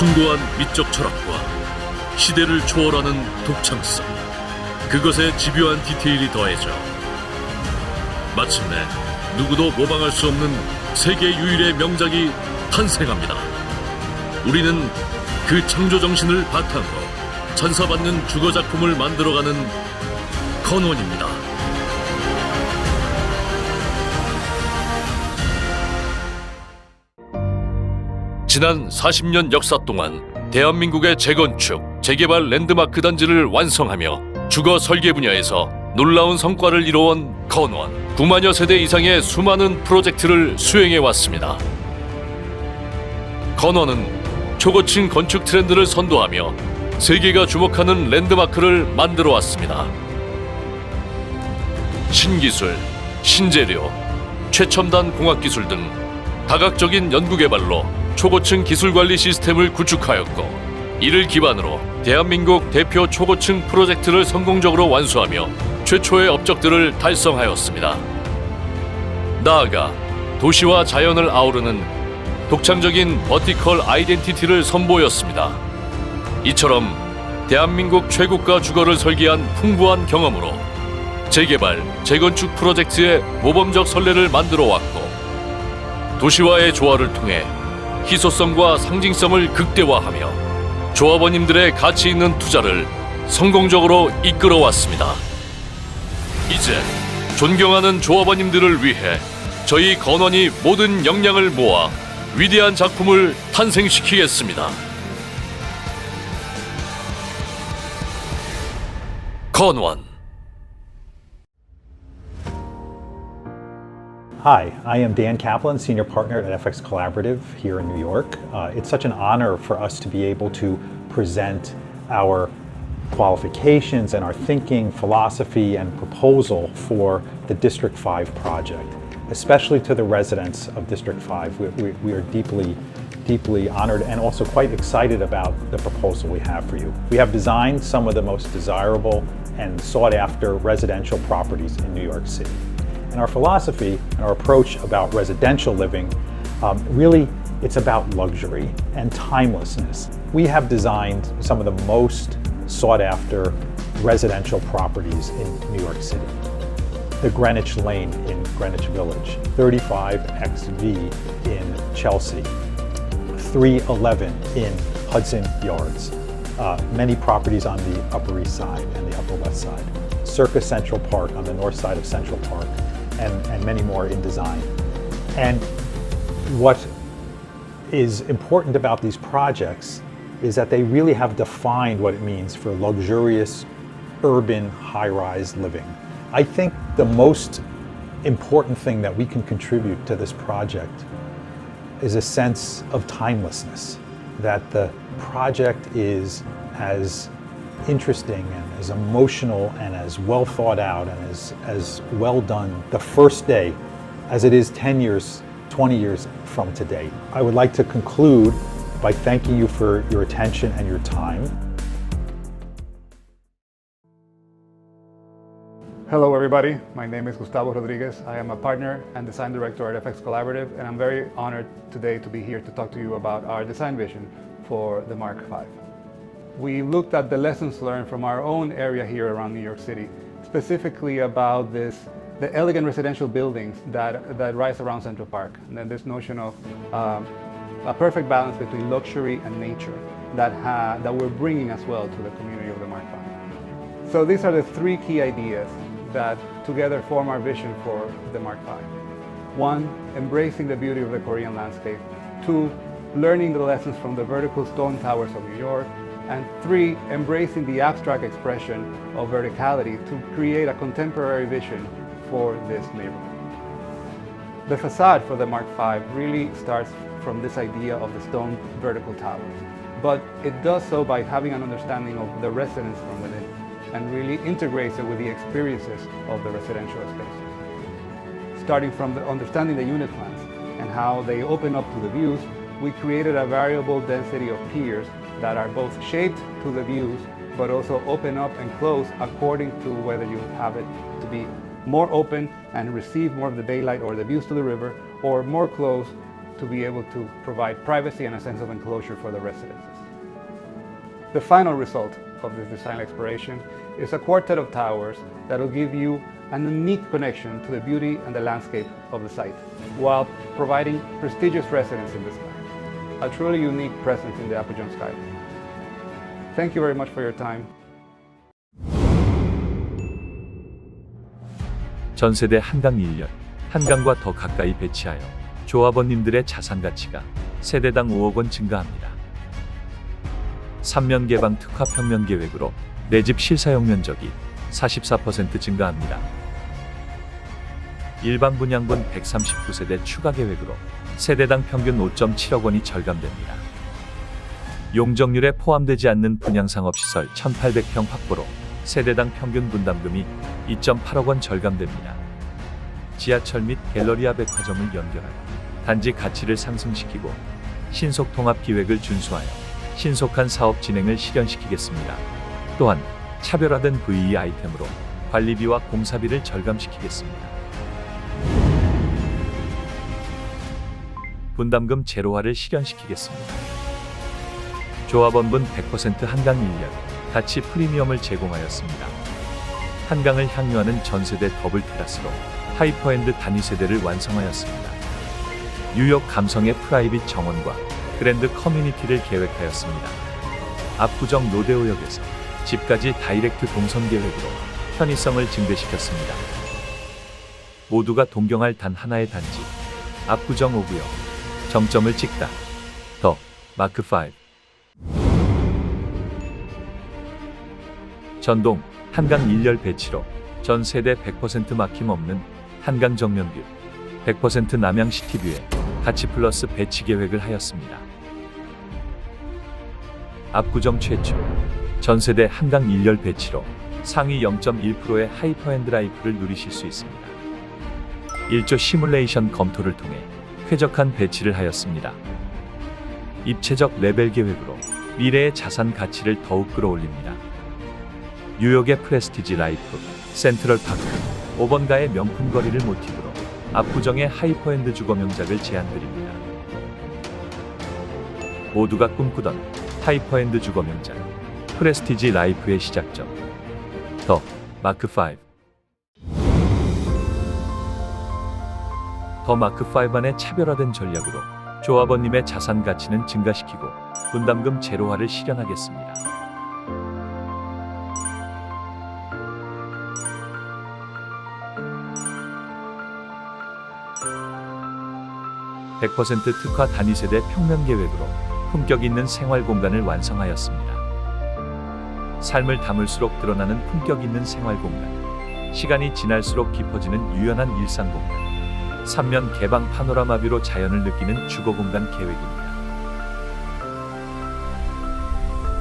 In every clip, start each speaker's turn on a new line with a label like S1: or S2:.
S1: 숭고한 미적 철학과 시대를 초월하는 독창성, 그것에 집요한 디테일이 더해져 마침내 누구도 모방할 수 없는 세계 유일의 명작이 탄생합니다. 우리는 그 창조 정신을 바탕으로 찬사받는 주거 작품을 만들어가는 건원입니다. 지난 40년 역사 동안 대한민국의 재건축, 재개발 랜드마크 단지를 완성하며 주거 설계 분야에서 놀라운 성과를 이뤄온 건원. 9만여 세대 이상의 수많은 프로젝트를 수행해 왔습니다. 건원은 초고층 건축 트렌드를 선도하며 세계가 주목하는 랜드마크를 만들어 왔습니다. 신기술, 신재료, 최첨단 공학 기술 등 다각적인 연구 개발로 초고층 기술관리 시스템을 구축하였고 이를 기반으로 대한민국 대표 초고층 프로젝트를 성공적으로 완수하며 최초의 업적들을 달성하였습니다. 나아가 도시와 자연을 아우르는 독창적인 버티컬 아이덴티티를 선보였습니다. 이처럼 대한민국 최고가 주거를 설계한 풍부한 경험으로 재개발, 재건축 프로젝트의 모범적 선례를 만들어 왔고 도시와의 조화를 통해 희소성과 상징성을 극대화하며 조합원님들의 가치 있는 투자를 성공적으로 이끌어 왔습니다. 이제 존경하는 조합원님들을 위해 저희 건원이 모든 역량을 모아 위대한 작품을 탄생시키겠습니다. 건원
S2: Hi, I am Dan Kaplan, Senior Partner at FX Collaborative here in New York. Uh, it's such an honor for us to be able to present our qualifications and our thinking, philosophy, and proposal for the District 5 project, especially to the residents of District 5. We, we, we are deeply, deeply honored and also quite excited about the proposal we have for you. We have designed some of the most desirable and sought after residential properties in New York City. And our philosophy and our approach about residential living um, really it's about luxury and timelessness. We have designed some of the most sought after residential properties in New York City. The Greenwich Lane in Greenwich Village, 35XV in Chelsea, 311 in Hudson Yards, uh, many properties on the Upper East Side and the Upper West Side, Circus Central Park on the north side of Central Park, and, and many more in design. And what is important about these projects is that they really have defined what it means for luxurious urban high rise living. I think the most important thing that we can contribute to this project is a sense of timelessness, that the project is as interesting and as emotional and as well thought out and as, as well done the first day as it is 10 years, 20 years from today. I would like to conclude by thanking you for your attention and your time.
S3: Hello, everybody. My name is Gustavo Rodriguez. I am a partner and design director at FX Collaborative, and I'm very honored today to be here to talk to you about our design vision for the Mark V. We looked at the lessons learned from our own area here around New York City, specifically about this the elegant residential buildings that, that rise around Central Park, and then this notion of um, a perfect balance between luxury and nature that, ha- that we're bringing as well to the community of the Mark V. So these are the three key ideas that together form our vision for the Mark V. One, embracing the beauty of the Korean landscape. Two, learning the lessons from the vertical stone towers of New York. And three, embracing the abstract expression of verticality to create a contemporary vision for this neighborhood. The facade for the Mark V really starts from this idea of the stone vertical towers, but it does so by having an understanding of the residents from within and really integrates it with the experiences of the residential spaces. Starting from the understanding the unit plans and how they open up to the views, we created a variable density of piers that are both shaped to the views but also open up and close according to whether you have it to be more open and receive more of the daylight or the views to the river or more closed to be able to provide privacy and a sense of enclosure for the residences. The final result of this design exploration is a quartet of towers that will give you an unique connection to the beauty and the landscape of the site, while providing prestigious residence in the sky. A truly unique presence in the Apogee sky. Thank you very much for your time.
S4: 전세대 한강 1년, 한강과 더 가까이 배치하여 조합원님들의 자산 가치가 세대당 5억 원 증가합니다. 3면 개방 특화 평면 계획으로 내 집 실사용 면적이 44% 증가합니다. 일반 분양분 139세대 추가 계획으로 세대당 평균 5.7억 원이 절감됩니다. 용적률에 포함되지 않는 분양상업시설 1,800평 확보로 세대당 평균 분담금이 2.8억 원 절감됩니다. 지하철 및 갤러리아 백화점을 연결하여 단지 가치를 상승시키고 신속 통합 기획을 준수하여 신속한 사업 진행을 실현시키겠습니다. 또한 차별화된 VE 아이템으로 관리비와 공사비를 절감시키겠습니다. 분담금 제로화를 실현시키겠습니다. 조합원분 100% 한강 1년 가치 프리미엄을 제공하였습니다. 한강을 향유하는 전세대 더블 테라스로 하이퍼엔드 단위 세대를 완성하였습니다. 뉴욕 감성의 프라이빗 정원과 그랜드 커뮤니티를 계획하였습니다. 압구정 로데오역에서 집까지 다이렉트 동선 계획으로 편의성을 증대시켰습니다. 모두가 동경할 단 하나의 단지 압구정 5구역 정점을 찍다 더 마크 5 전동 한강 1열 배치로 전 세대 100% 막힘없는 한강 정면뷰 100% 남양 시티뷰에 가치 플러스 배치 계획을 하였습니다. 압구정 최초 전 세대 한강 1열 배치로 상위 0.1%의 하이퍼엔드 라이프를 누리실 수 있습니다. 1조 시뮬레이션 검토를 통해 쾌적한 배치를 하였습니다. 입체적 레벨 계획으로 미래의 자산 가치를 더욱 끌어올립니다. 뉴욕의 프레스티지 라이프, 센트럴 파크, 5번가의 명품 거리를 모티브로 압구정의 하이퍼엔드 주거 명작을 제안드립니다. 모두가 꿈꾸던 하이퍼엔드 주거 명작, 프레스티지 라이프의 시작점, 더 마크 5. 더 마크 5 안의 차별화된 전략으로 조합원님의 자산 가치는 증가시키고 분담금 제로화를 실현하겠습니다. (100% 특화 단위 세대 평면 계획으로) 품격 있는 생활 공간을 완성하였습니다. 삶을 담을수록 드러나는 품격 있는 생활 공간. 시간이 지날수록 깊어지는 유연한 일상 공간. 삼면 개방 파노라마뷰로 자연을 느끼는 주거 공간 계획입니다.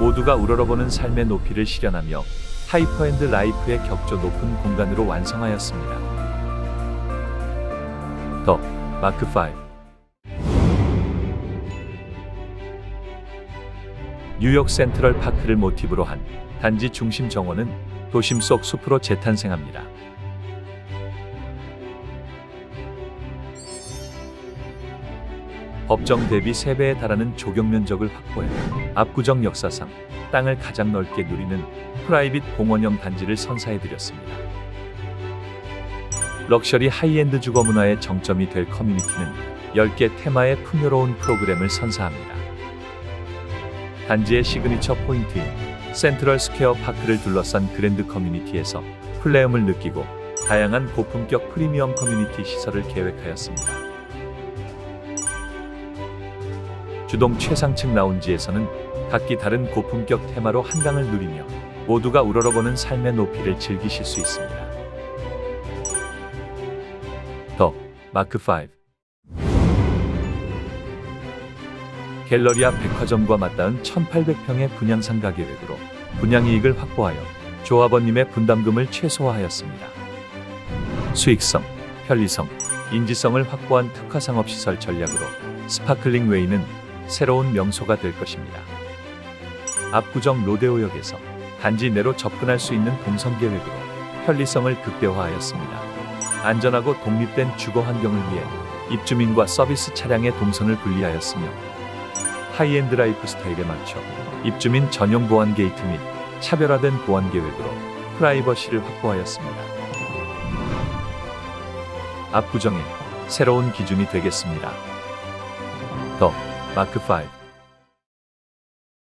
S4: 모두가 우러러보는 삶의 높이를 실현하며 하이퍼엔드 라이프의 격조 높은 공간으로 완성하였습니다. 더 마크 5 뉴욕 센트럴 파크를 모티브로 한 단지 중심 정원은 도심 속 숲으로 재탄생합니다. 법정 대비 3배에 달하는 조경 면적을 확보해 압구정 역사상 땅을 가장 넓게 누리는 프라이빗 공원형 단지를 선사해드렸습니다. 럭셔리 하이엔드 주거 문화의 정점이 될 커뮤니티는 10개 테마의 풍요로운 프로그램을 선사합니다. 단지의 시그니처 포인트인 센트럴 스퀘어 파크를 둘러싼 그랜드 커뮤니티에서 플레음을 느끼고 다양한 고품격 프리미엄 커뮤니티 시설을 계획하였습니다. 주동 최상층 라운지에서는 각기 다른 고품격 테마로 한강을 누리며 모두가 우러러보는 삶의 높이를 즐기실 수 있습니다. 더 마크 5 갤러리아 백화점과 맞닿은 1,800평의 분양 상 가 계획으로 분양 이익을 확보하여 조합원님의 분담금을 최소화하였습니다. 수익성, 편리성, 인지성을 확보한 특화 상업 시설 전략으로 스파클링 웨이는 새로운 명소가 될 것입니다. 압구정 로데오역에서 단지 내로 접근할 수 있는 동선 계획으로 편리성을 극대화하였습니다. 안전하고 독립된 주거 환경을 위해 입주민과 서비스 차량의 동선을 분리하였으며 하이엔드 라이프 스타일에 맞춰 입주민 전용 보안 게이트 및 차별화된 보안 계획으로 프라이버시를 확보하였습니다. 압구정의 새로운 기준이 되겠습니다. 더 마크 5